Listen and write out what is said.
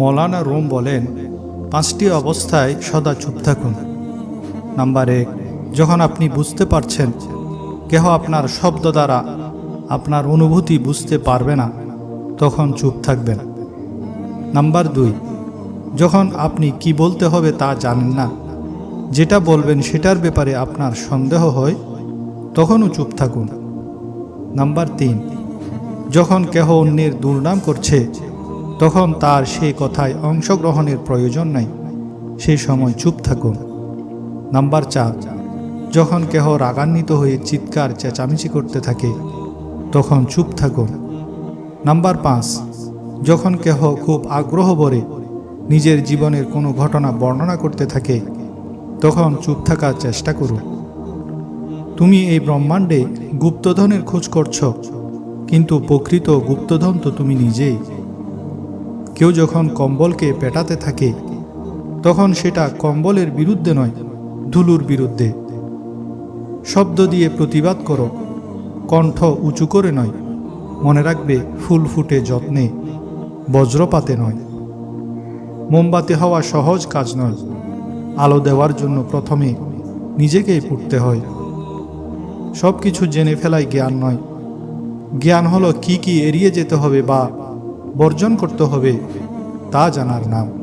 মৌলানা Rome বলেন, পাঁচটি অবস্থায় সদা চুপ থাকুন। নাম্বার এক, যখন আপনি বুঝতে পারছেন, কেহ আপনার শব্দ দ্বারা আপনার অনুভূতি বুঝতে পারবে না, তখন চুপ থাকবেন। নাম্বার দুই, যখন আপনি কি বলতে হবে তা জানেন না, যেটা বলবেন সেটার ব্যাপারে আপনার সন্দেহ হয়, তখনও চুপ থাকুন। নাম্বার তিন, যখন কেহ অন্যের দুর্নাম করছে তখন তার সেই কথায় অংশগ্রহণের প্রয়োজন নাই। সেই সময় চুপ থাকুন। নাম্বার চার, যখন কেহ রাগান্বিত হয়ে চিৎকার, চেঁচামেচি করতে থাকে, তখন চুপ থাকুন। নাম্বার পাঁচ, যখন কেহ খুব আগ্রহ ভরে নিজের জীবনের কোনো ঘটনা বর্ণনা করতে থাকে, তখন চুপ থাকার চেষ্টা করুন। তুমি এই ব্রহ্মাণ্ডে গুপ্তধনের খোঁজ করছ, কিন্তু প্রকৃত গুপ্তধন তো তুমি নিজেই। কেউ যখন কম্বলকে পেটাতে থাকে, তখন সেটা কম্বলের বিরুদ্ধে নয়, ধুলুর বিরুদ্ধে। শব্দ দিয়ে প্রতিবাদ করো, কণ্ঠ উঁচু করে নয়, মনে রাখবে ফুল ফুটে যত্নে, বজ্রপাতে নয়। মোমবাতি হওয়া সহজ কাজ নয়, আলো দেওয়ার জন্য প্রথমে নিজেকেই পুড়তে হয়। সব কিছু জেনে ফেলাই জ্ঞান নয়। জ্ঞান হলো কি কি এড়িয়ে যেতে হবে বা বর্জন করতে হবে তা জানার নাম।